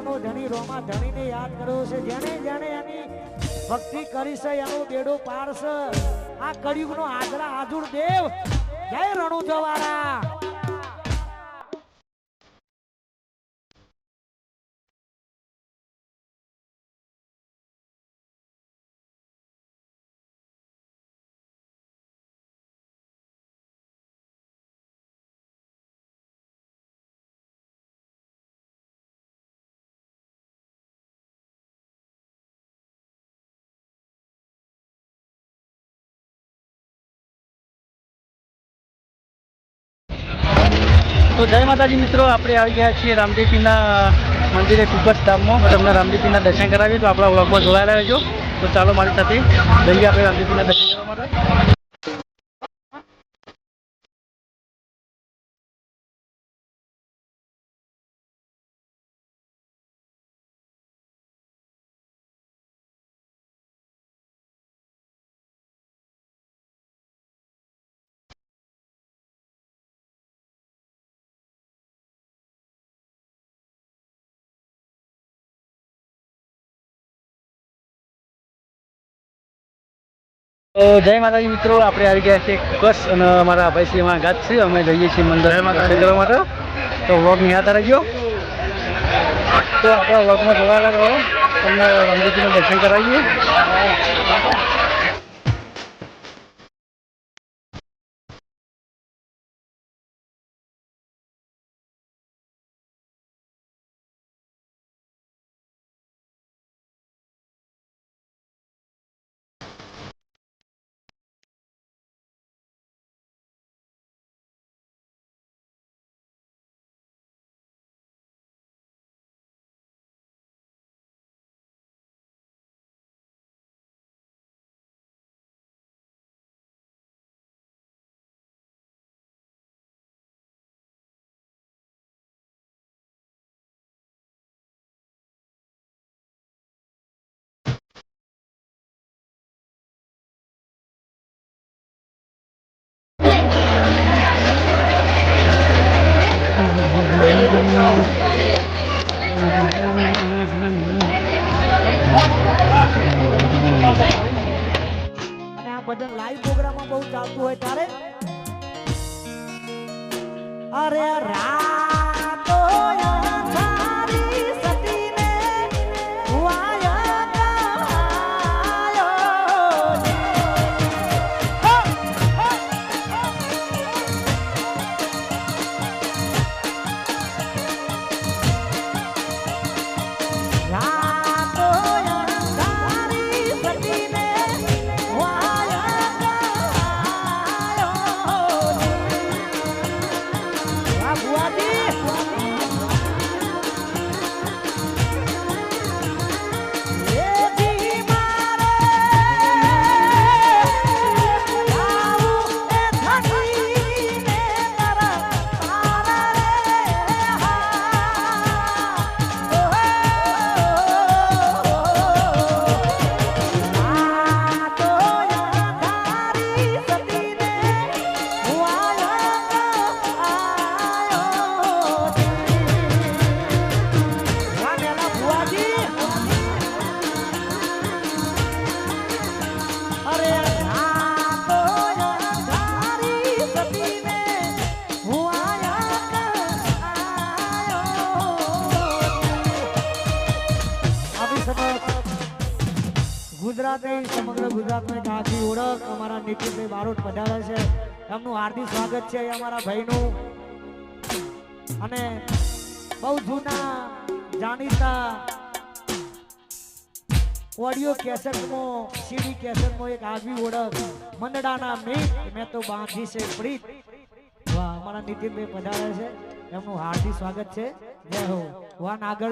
સત્સંગનો ધણી રોમા ધણીને યાદ કર્યો છે. જેને જેને એની ભક્તિ કરીશે એનો બેડો પાડશે. આ કળિયુગનો આજરા આજુર દેવ. જય રણુ જવારા તો જય માતાજી મિત્રો, આપણે આવી ગયા છીએ રામદેવપીરના મંદિરે કુકટ ધામમાં. તમને રામદેવપીરના દર્શન કરાવીએ તો આપણા વ્લોગમાં જોડાયેલા રહેજો. તો ચાલો મારી સાથે જઈએ આપણે રામદેવપીરના દર્શન કરવા માટે. જય માતાજી મિત્રો આપણે આવી ગયા છીએ કચ્છ અને અમારા ભાઈશ્રી અમારા છે. અમે જઈએ છીએ મંદિર કરવા માટે. તો વ્લોગ નિહાળતા રહેજો તો આપણા વ્લોગમાં જોડાયેલા રહો. તમને રંગીજીનું દર્શન કરાવીએ. બધા લાઈવ પ્રોગ્રામમાં બહુ ચાલતું હોય ત્યારે અરે રાતો વાહ બુઆજી ગુજરાતે, સમગ્ર ગુજરાતમાં એક આગવી ઓળખ, અમારા નીતિનભાઈ બારોટ પધારે છે. એમનું હાર્દિક સ્વાગત છે અમારા ભાઈનું. અને બહુ જૂના જાણીતા ઓડિયો કેસેટમાં સીડી કેસેટમાં એક આગવી ઓળખ, મંડળાના મીત, મેં તો બાંધી છે પ્રીત. વાહ, અમારા નીતિનભાઈ પધારે છે. એમનું હાર્દિક સ્વાગત છે. જય હો. વાન નાગર